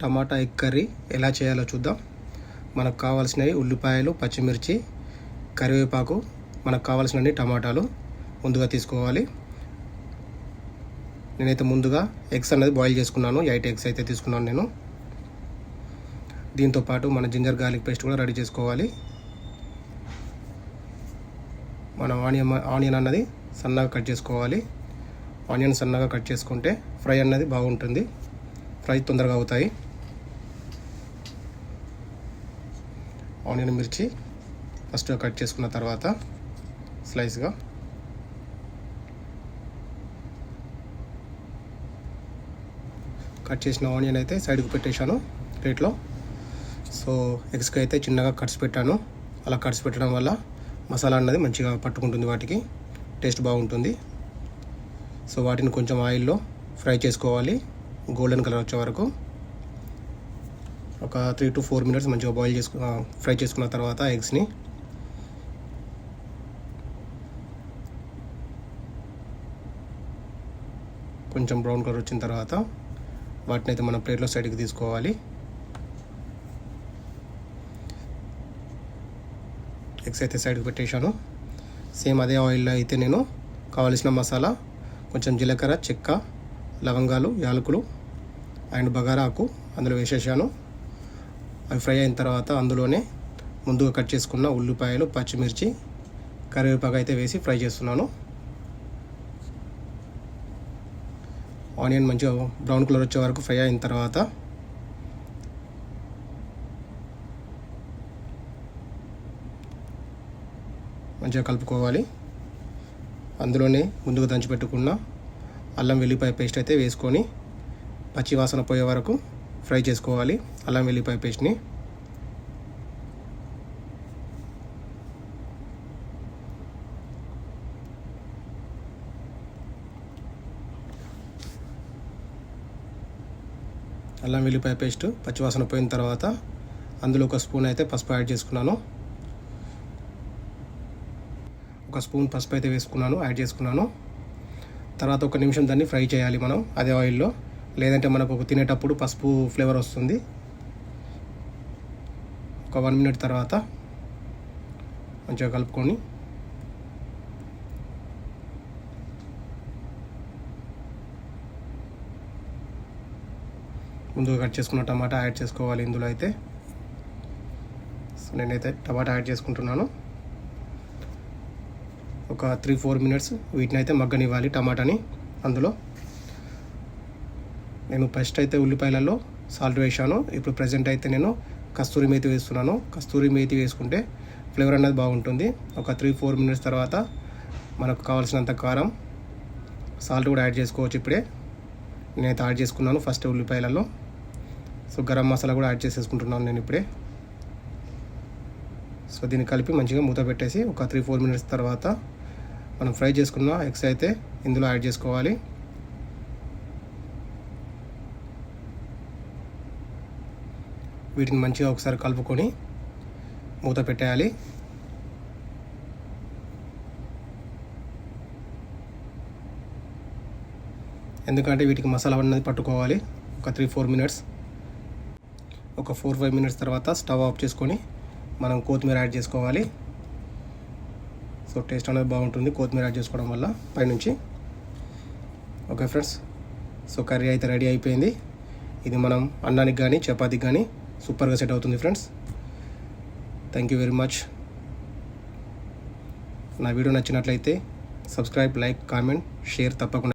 Tomato egg curry ఎలా చేయాలో చూద్దాం. మనకు కావాల్సినవి ఉల్లిపాయలు పచ్చిమిర్చి కరివేపాకు మనకు కావాల్సినన్ని టమాటాలు ముందుగా తీసుకోవాలి. నేనైతే ముందుగా ఎగ్స్ అనేది బాయిల్ చేసుకున్నాను. ఎయిట్ ఎగ్స్ అయితే తీసుకున్నాను నేను. దీంతో పాటు మన జింజర్ గార్లిక్ పేస్ట్ కూడా రెడీ చేసుకోవాలి. మన ఆనియన్ ఆనియన్ అన్నది సన్నగా కట్ చేసుకోవాలి. ఆనియన్ సన్నగా కట్ చేసుకుంటే ఫ్రై అన్నది బాగుంటుంది. ఫ్రై తొందరగా అవుతాయి. ఆనియన్ మిర్చి ఫస్ట్ కట్ చేసుకున్న తర్వాత స్లైస్గా కట్ చేసిన ఆనియన్ అయితే సైడ్కి పెట్టేశాను ప్లేట్లో. సో ఎగ్స్కి అయితే చిన్నగా కట్స్ పెట్టాను. అలా కట్స్ పెట్టడం వల్ల మసాలా అన్నది మంచిగా పట్టుకుంటుంది వాటికి టేస్ట్ బాగుంటుంది. సో వాటిని కొంచెం ఆయిల్లో ఫ్రై చేసుకోవాలి గోల్డెన్ కలర్ వచ్చే వరకు. ఒక త్రీ టు ఫోర్ మినిట్స్ మంచిగా బాయిల్ చేసుకు ఫ్రై చేసుకున్న తర్వాత ఎగ్స్ని కొంచెం బ్రౌన్ కలర్ వచ్చిన తర్వాత వాటిని అయితే మనం ప్లేట్లో సైడ్కి తీసుకోవాలి. ఎగ్స్ అయితే సైడ్కి పెట్టేశాను. సేమ్ అదే ఆయిల్లో అయితే నేను కావలసిన మసాలా కొంచెం జీలకర్ర చెక్క లవంగాలు యాలకులు అండ్ బగారా ఆకు అందులో వేసేసాను. అవి ఫ్రై అయిన తర్వాత అందులోనే ముందుగా కట్ చేసుకున్న ఉల్లిపాయలు పచ్చిమిర్చి కరివేపాకు అయితే వేసి ఫ్రై చేస్తున్నాను. ఆనియన్ మంచిగా బ్రౌన్ కలర్ వచ్చే వరకు ఫ్రై అయిన తర్వాత మంచిగా కలుపుకోవాలి. అందులోనే ముందుగా దంచి పెట్టుకున్న అల్లం వెల్లిపాయ పేస్ట్ అయితే వేసుకొని పచ్చి వాసన పోయే వరకు ఫ్రై చేసుకోవాలి. అల్లం వెల్లిపాయ పేస్ట్ని. అల్లం వెల్లిపాయ పేస్ట్ పచ్చివాసన పోయిన తర్వాత అందులో ఒక స్పూన్ అయితే పసుపు యాడ్ చేసుకున్నాను. ఒక స్పూన్ పసుపు అయితే వేసుకున్నాను యాడ్ చేసుకున్నాను. తర్వాత ఒక నిమిషం దాన్ని ఫ్రై చేయాలి మనం అదే ఆయిల్లో. లేదంటే మనకు ఒక తినేటప్పుడు పసుపు ఫ్లేవర్ వస్తుంది. ఒక వన్ మినిట్ తర్వాత మంచిగా కలుపుకొని ముందుగా కట్ చేసుకున్న టమాటా యాడ్ చేసుకోవాలి ఇందులో అయితే. సో నేనైతే టమాటా యాడ్ చేసుకుంటున్నాను. ఒక త్రీ ఫోర్ మినిట్స్ వీటిని అయితే మగ్గనివ్వాలి టమాటాని అందులో. నేను ఫస్ట్ అయితే ఉల్లిపాయలలో సాల్ట్ వేసాను ఇప్పుడు ప్రజెంట్ అయితే నేను కస్తూరి మేతి వేస్తున్నాను. కస్తూరి మేతి వేసుకుంటే ఫ్లేవర్ అనేది బాగుంటుంది. ఒక త్రీ ఫోర్ మినిట్స్ తర్వాత మనకు కావాల్సినంత కారం సాల్ట్ కూడా యాడ్ చేసుకోవచ్చు ఇప్పుడే. నేనైతే యాడ్ చేసుకున్నాను ఫస్ట్ ఉల్లిపాయలలో. సో గరం మసాలా కూడా యాడ్ చేసేసుకుంటున్నాను నేను ఇప్పుడే. సో దీన్ని కలిపి మంచిగా మూత పెట్టేసి ఒక త్రీ ఫోర్ మినిట్స్ తర్వాత మనం ఫ్రై చేసుకున్న ఎగ్స్ అయితే ఇందులో యాడ్ చేసుకోవాలి. వీటిని మంచిగా ఒకసారి కలుపుకొని మూత పెట్టేయాలి. ఎందుకంటే వీటికి మసాలా అనేది పట్టుకోవాలి. ఒక త్రీ ఫోర్ మినిట్స్. ఒక ఫోర్ ఫైవ్ మినిట్స్ తర్వాత స్టవ్ ఆఫ్ చేసుకొని మనం కొత్తిమీర యాడ్ చేసుకోవాలి. సో టేస్ట్ అనేది బాగుంటుంది కొత్తిమీర యాడ్ చేసుకోవడం వల్ల పైనుంచి. ఓకే ఫ్రెండ్స్ సో కర్రీ అయితే రెడీ అయిపోయింది. ఇది మనం అన్నానికి కానీ చపాతీకి కానీ సూపర్గా సెట్ అవుతుంది friends. Thank you very much నా వీడియో నచ్చినట్లయితే సబ్స్క్రైబ్ లైక్ కామెంట్ షేర్ తప్పకుండా.